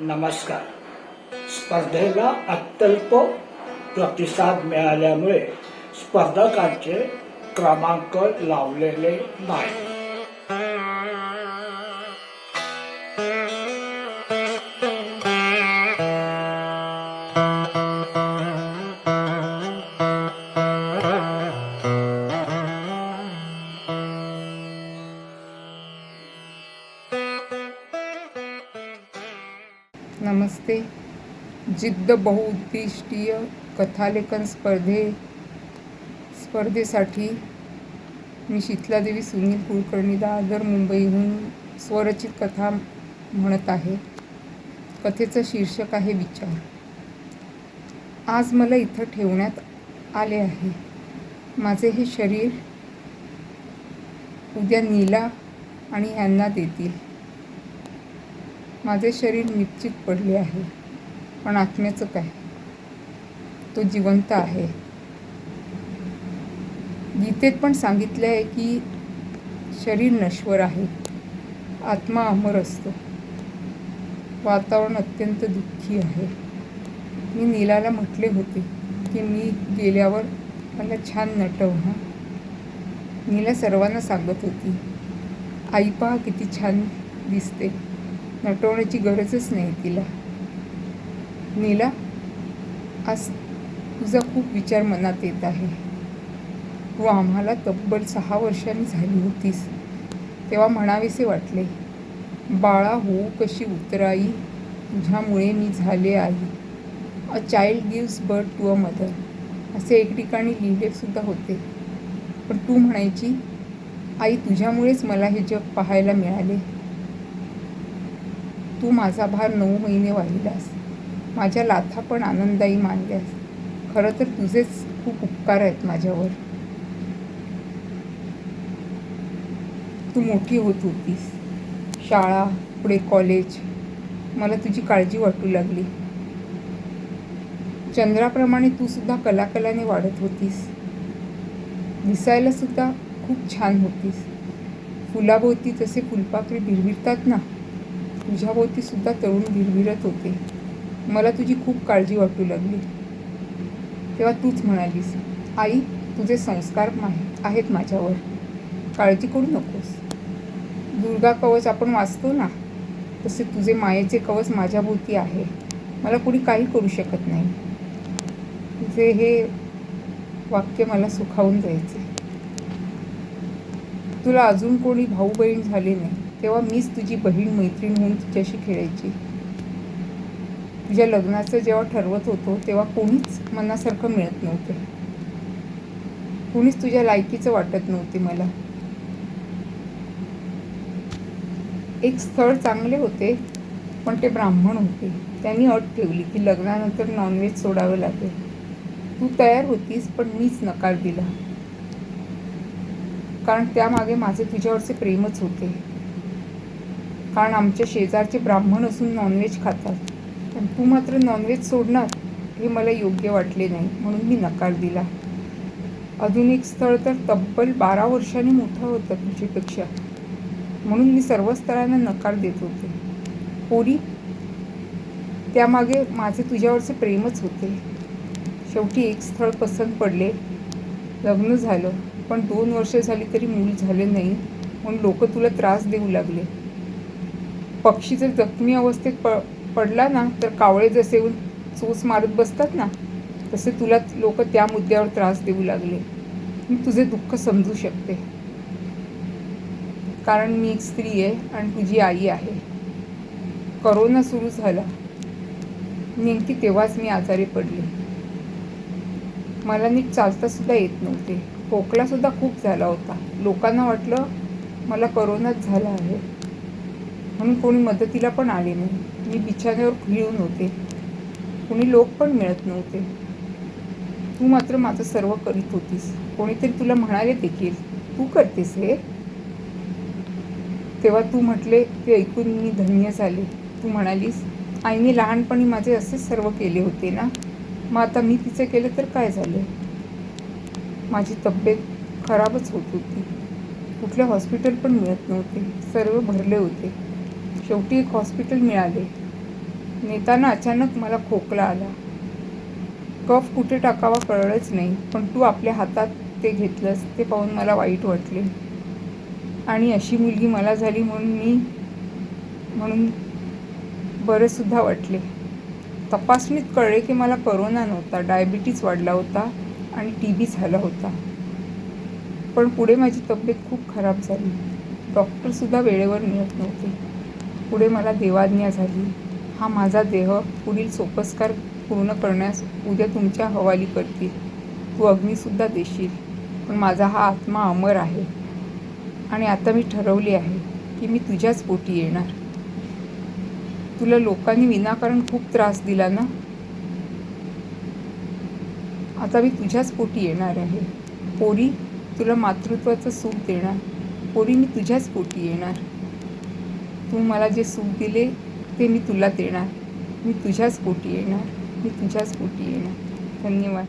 नमस्कार. स्पर्धेला अत्यल्प प्रतिसाद मिळाल्यामुळे स्पर्धकांचे क्रमांक लावलेले नाही नमस्ते. जिद्द बहुउद्दिष्टीय कथालेखन स्पर्धे स्पर्धेसाठी मी शीतलादेवी सुनील कुलकर्णी दादर मुंबईहून स्वरचित कथा म्हणत आहे. कथेचं शीर्षक आहे विचार. आज मला इथं ठेवण्यात आले आहे. माझे हे शरीर उद्या नीला आणि यांना देतील. माझे शरीर निश्चित पडले आहे. पण आत्म्याचं काय? तो जिवंत आहे. गीतेत पण सांगितलं आहे की शरीर नश्वर आहे. आत्मा अमर असतो. वातावरण अत्यंत दुःखी आहे. मी नीलाला म्हटले होते की मी गेल्यावर मला छान नटव हां? नीला सर्वांना सांगत होती आई पहा किती छान दिसते. नटवण्याची गरजच नाही तिला. नीला आज तुझा खूप विचार मनात येत आहे. तू आम्हाला तब्बल सहा वर्षांनी झाली होतीस. तेव्हा म्हणावेसे वाटले बाळा हो कशी उतराई? तुझ्यामुळे मी झाले आई a child gives birth to a mother असे एक ठिकाणी लिहिलेसुद्धा होते. पण तू म्हणायची आई तुझ्यामुळेच मला हे जग पाहायला मिळाले. तू माझा भार नऊ महिने वाहिलास माझ्या लाथा पण आनंददायी मानल्यास खरं तर तुझेच खूप उपकार आहेत माझ्यावर. तू मोठी होत होतीस. शाळा पुढे कॉलेज मला तुझी काळजी वाटू लागली. चंद्राप्रमाणे तू सुद्धा कलाकलाने वाढत होतीस. दिसायला सुद्धा खूप छान होतीस. फुलाभोवती जसे फुलपाखरे भिरभिरतात ना? तुझ्याभोवती सुद्धा तरुण भिरभिरत होते. मला तुझी खूप काळजी वाटू लागली. तेव्हा तूच म्हणालीस आई तुझे संस्कार माहीत आहेत माझ्यावर. काळजी करू नकोस. दुर्गा कवच आपण वाचतो ना? तसे तुझे मायेचे कवच माझ्याभोवती आहे. मला कुणी काही करू शकत नाही. तुझे हे वाक्य मला सुखावून जायचे. तुला अजून कोणी भाऊ बहीण झाले नाही. तेव्हा मीच तुझी बहीण मैत्रीण होऊन तुझ्याशी खेळायची. तुझ्या लग्नाचं जेव्हा ठरवत होतो तेव्हा कोणीच मनासारखं मिळत नव्हते. कोणीच तुझ्या लायकीचं वाटत नव्हते मला. एक स्थळ चांगले होते पण ते ब्राह्मण होते. त्यांनी अट ठेवली की लग्नानंतर नॉनव्हेज सोडावं लागेल. तू तयार होतीस पण मीच नकार दिला. कारण त्यामागे माझे तुझ्यावरचे प्रेमच होते. कारण आमच्या शेजारचे ब्राह्मण असून नॉनव्हेज खातात. पण तू मात्र नॉनव्हेज सोडणार हे मला योग्य वाटले नाही म्हणून मी नकार दिला. अजून एक स्थळ तर तब्बल बारा वर्षांनी मोठं होतं तुझ्यापेक्षा. म्हणून मी सर्व स्थळांना नकार देत होते. पोरी त्यामागे माझे तुझ्यावरचे प्रेमच होते. शेवटी एक स्थळ पसंत पडले. लग्न झालं पण दोन वर्ष झाली तरी मूल झाले नाही म्हणून लोक तुला त्रास देऊ लागले. पक्षी जर जखमी अवस्थेत प पडला ना तर कावळे जसे येऊन चोच मारत बसतात ना तसे तुला लोक त्या मुद्द्यावर त्रास देऊ लागले. मी तुझे दुःख समजू शकते. कारण मी एक स्त्री आहे आणि तुझी आई आहे. करोना सुरू झाला. नेमकी तेव्हाच मी आजारी पडले. मला नीट चालतासुद्धा येत नव्हते. खोकलासुद्धा खूप झाला होता. लोकांना वाटलं मला करोनाच झाला आहे. म्हणून कोणी मदतीला पण आले नाही. मी बिछाण्यावर खिळून होते. कोणी लोक पण मिळत नव्हते. तू मात्र माझं सर्व करीत होतीस. कोणीतरी तुला म्हणाले देखील तू करतेस हे? तेव्हा तू म्हटले ते ऐकून मी धन्य झाले. तू म्हणालीस आईने लहानपणी माझे असे सर्व केले होते ना? मग आता मी तिचं केलं तर काय झालं? माझी तब्येत खराबच होत होती. कुठले हॉस्पिटल पण मिळत नव्हते. सर्व भरले होते. शेवटी एक हॉस्पिटल मिळाले. नेताना अचानक मला खोकला आला. कफ कुठे टाकावा कळलंच नाही पण तू आपल्या हातात ते घेतलंस ते पाहून मला वाईट वाटले. आणि अशी मुलगी मला झाली म्हणून मी म्हणून बरंसुद्धा वाटले. तपासणीत कळले की मला करोना नव्हता डायबिटीज वाढला होता आणि टी बी झाला होता. पण पुढे माझी तब्येत खूप खराब झाली. डॉक्टरसुद्धा वेळेवर मिळत नव्हते. पुढे मला देवाज्ञा झाली. हा माझा देह पुढील सोपस्कार पूर्ण करण्यास उद्या तुमच्या हवाली करतील. तू अग्नीसुद्धा देशील पण माझा हा आत्मा अमर आहे. आणि आता मी ठरवले आहे की मी तुझ्याच पोटी येणार. तुला लोकांनी विनाकारण खूप त्रास दिला ना? आता मी तुझ्याच पोटी येणार आहे. पोरी तुला मातृत्वाचं सुख देणार. पोरी मी तुझ्याच पोटी येणार. तू मला जे सुख दिले ते मी तुला देणार. मी तुझ्याच पोटी येणार. मी तुझ्याच पोटी येणार. धन्यवाद.